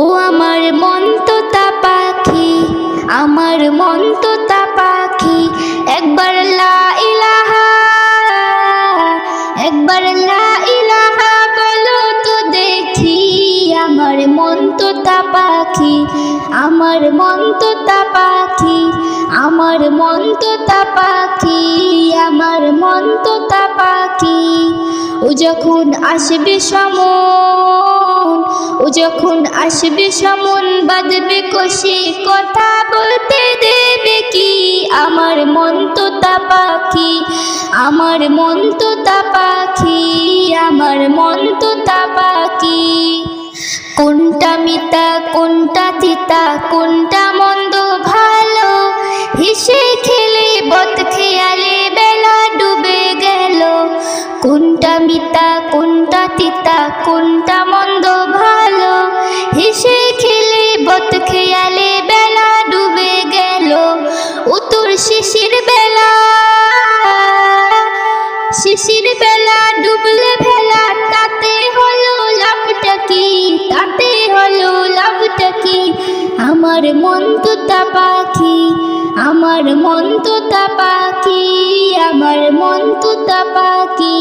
ও আমার মন পাখি, আমার মন পাখি, একবার লা ইলাহা, একবার লা ইলাহা বলো তো দেখি, আমার মন পাখি, আমার মন পাখি, আমার মন পাখি, আমার মন পাখি। ও যখন আসবে সমন ও যখন আসবে সমন, বাঁধবে কষে, কথা বলতে দেবে কি? আমার মন তোতা পাখি, আমার মন তোতা পাখি, আমার মন তোতা পাখি। কোনটা মিতা কোনটা তিতা, কোনটা মন্দ ভালো, হেসে শিশির বেলা, ডুবলে ভেলা, তাতে হলো লাভটা কি? তাতে হলো লাভটা কি? আমার মন তোতা পাখি, আমার মন তোতা পাখি, আমার মন তোতা পাখি।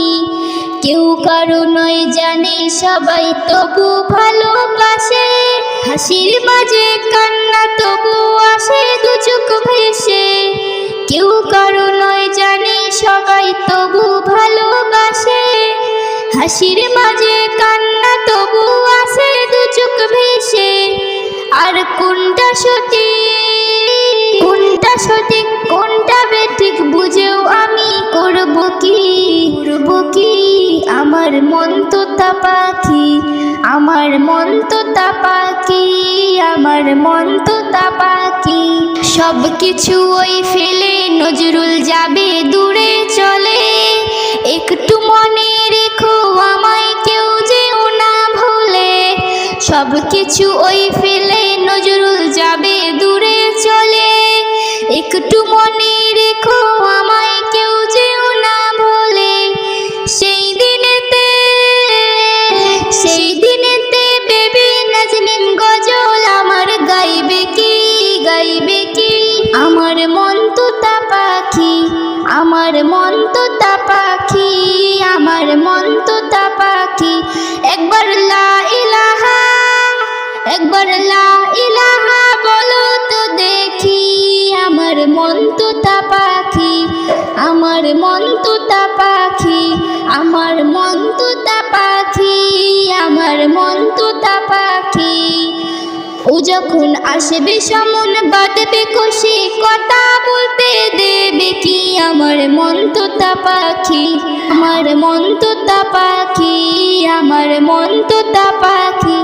কেউ কারও নয় জানে, সবাই তবু ভালোবাসে। হাসির মাঝে কান্না তবু আসে দু হাসির মাঝে কান্না তবু আসে দু চোখ ভেসে। আর কোনটা সঠিক কোনটা সঠিক কোনটা বেঠিক বুঝেও আমি করব কি? করব কি? আমার মন তোতা পাখি, আমার মন তোতা পাখি, আমার মন তোতা পাখি। সব কিছু ওই ফেলে নজরুল যাবে দূরে চলে। একটু কিছু ওই ফেলে নজরুল যাবে দূরে চলে। একটু মনে রেখো আমায় কেউ যেও না বলে। সেই দিনেতে সেই দিনেতে বেবি নাজনীন গজল আমার গাইবে কি গাইবে কি? আমার মন তোতা পাখি, আমার মন তোতা পাখি, আমার মন তোতা পাখি। একবার লা একবার লা ইলাহা বলো তো দেখি, আমার মন তোতা পাখি, আমার মন তোতা পাখি, আমার মন তোতা পাখি, আমার মন তোতা পাখি। ও যখন আসবে সমন বাঁধবে কষে কথা বলতে দেবে কি, আমার মন তোতা পাখি, আমার মন তোতা পাখি, আমার মন তোতা পাখি।